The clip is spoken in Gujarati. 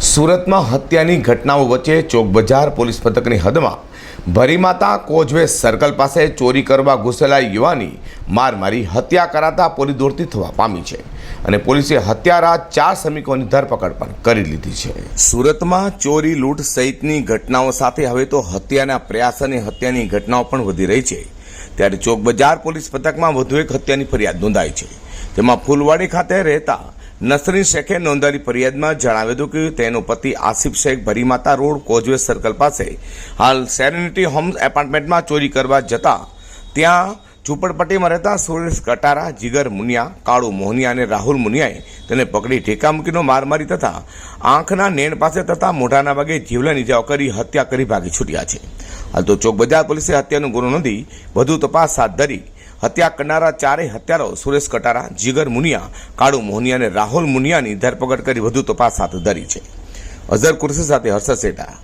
સુરતમાં હત્યાની ઘટનાઓ વચ્ચે ચોકબજાર પોલીસ મથકની હદમાં ભરીમાતા કોઝવે સર્કલ પાસે ચોરી કરવા ઘૂસેલા યુવાની માર મારી હત્યા કરાતા પોલીસ દોડતી થવા પામી છે અને પોલીસે હત્યારા ચાર શ્રમિકોની ધરપકડ પણ કરી લીધી છે. સુરતમાં ચોરી લૂંટ સહિતની ઘટનાઓ સાથે હવે તો હત્યાના પ્રયાસ અને હત્યાની ઘટનાઓ પણ વધી રહી છે. ત્યારે ચોકબજાર પોલીસ મથકમાં વધુ એક હત્યાની ફરિયાદ નોંધાઈ છે. તેમાં ફૂલવાડી ખાતે રહેતા નસરીન શેખે નોંધાયેલી ફરિયાદમાં જણાવ્યું હતું કે તેનો પતિ Asif Shaikh Bharimata road causeway circle પાસે હાલ સેરેનિટી હોમ્સ એપાર્ટમેન્ટમાં ચોરી કરવા જતા ત્યાં ઝૂંપડપટ્ટીમાં રહેતા સુરેશ કટારા, જીગર મુનિયા, કાળુ મોહનિયા અને રાહુલ મુનિયાએ તેને પકડી ઠેકા મૂકીનો માર મારી તથા આંખના નેણ પાસે તથા મોઢાના ભાગે જીવલેણ ઇજાઓ કરી, હત્યા કરી ભાગી છૂટ્યા છે. હાલ તો ચોક બજાર પોલીસે હત્યાનો ગુનો નોંધી વધુ તપાસ હાથ ધરી હત્યા કરનારા ચારેય હત્યારો સુરેશ કટારા, જીગર મુનિયા, કાળુ મોહનિયા અને રાહુલ મુનિયાની ધરપકડ કરી વધુ તપાસ હાથ ધરી છે. અઝર કુર્સી સાથે હર્ષદ સેટા.